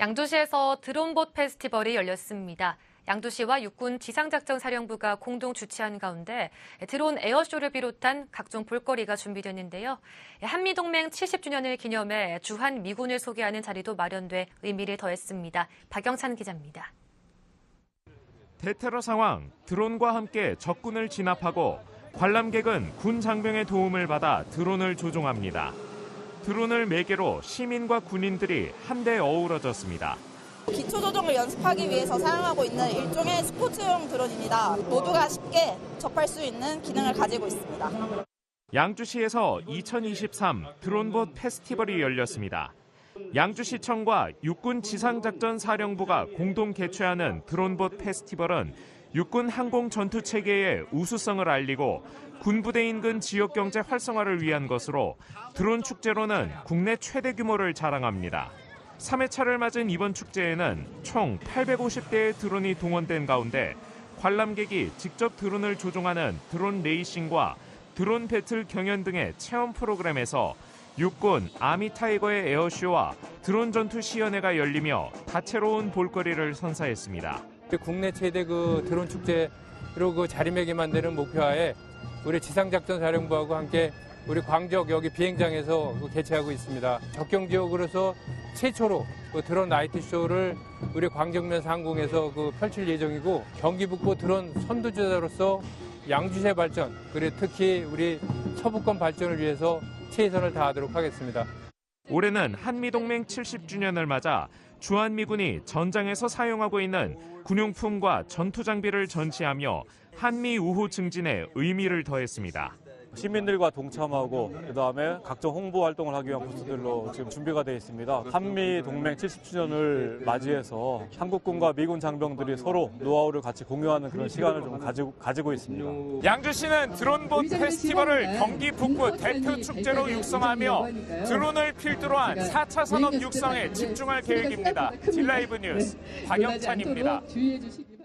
양주시에서 드론봇 페스티벌이 열렸습니다. 양주시와 육군 지상작전사령부가 공동 주최한 가운데 드론 에어쇼를 비롯한 각종 볼거리가 준비됐는데요. 한미동맹 70주년을 기념해 주한 미군을 소개하는 자리도 마련돼 의미를 더했습니다. 박영찬 기자입니다. 대테러 상황, 드론과 함께 적군을 진압하고 관람객은 군 장병의 도움을 받아 드론을 조종합니다. 드론을 매개로 시민과 군인들이 한데 어우러졌습니다. 기초 조종을 연습하기 위해서 사용하고 있는 일종의 스포츠용 드론입니다. 모두가 쉽게 접할 수 있는 기능을 가지고 있습니다. 양주시에서 2023 드론봇 페스티벌이 열렸습니다. 양주시청과 육군 지상작전사령부가 공동 개최하는 드론봇 페스티벌은 육군 항공 전투 체계의 우수성을 알리고 군부대 인근 지역 경제 활성화를 위한 것으로 드론 축제로는 국내 최대 규모를 자랑합니다. 3회차를 맞은 이번 축제에는 총 850대의 드론이 동원된 가운데 관람객이 직접 드론을 조종하는 드론 레이싱과 드론 배틀 경연 등의 체험 프로그램에서 육군 아미 타이거의 에어쇼와 드론 전투 시연회가 열리며 다채로운 볼거리를 선사했습니다. 국내 최대 그 드론 축제로 그 자리매김 되는 목표하에 우리 지상작전사령부하고 함께 우리 광적 여기 비행장에서 그 개최하고 있습니다. 적경 지역으로서 최초로 그 드론 나이트 쇼를 우리 광적면 상공에서 그 펼칠 예정이고 경기 북부 드론 선두주자로서 양주시의 발전 그리고 특히 우리 서부권 발전을 위해서 최선을 다하도록 하겠습니다. 올해는 한미동맹 70주년을 맞아 주한미군이 전장에서 사용하고 있는 군용품과 전투 장비를 전시하며 한미 우호 증진에 의미를 더했습니다. 시민들과 동참하고 그다음에 각종 홍보 활동을 하기 위한 코스들로 지금 준비가 되어 있습니다. 한미 동맹 70주년을 맞이해서 한국군과 미군 장병들이 서로 노하우를 같이 공유하는 그런 시간을 좀 가지고 가지고 있습니다. 양주시는 드론봇 페스티벌을 경기 북부 대표 축제로 육성하며 드론을 필두로 한 4차 산업 육성에 집중할 계획입니다. 딜라이브 뉴스 박영찬입니다. 주의해 주시기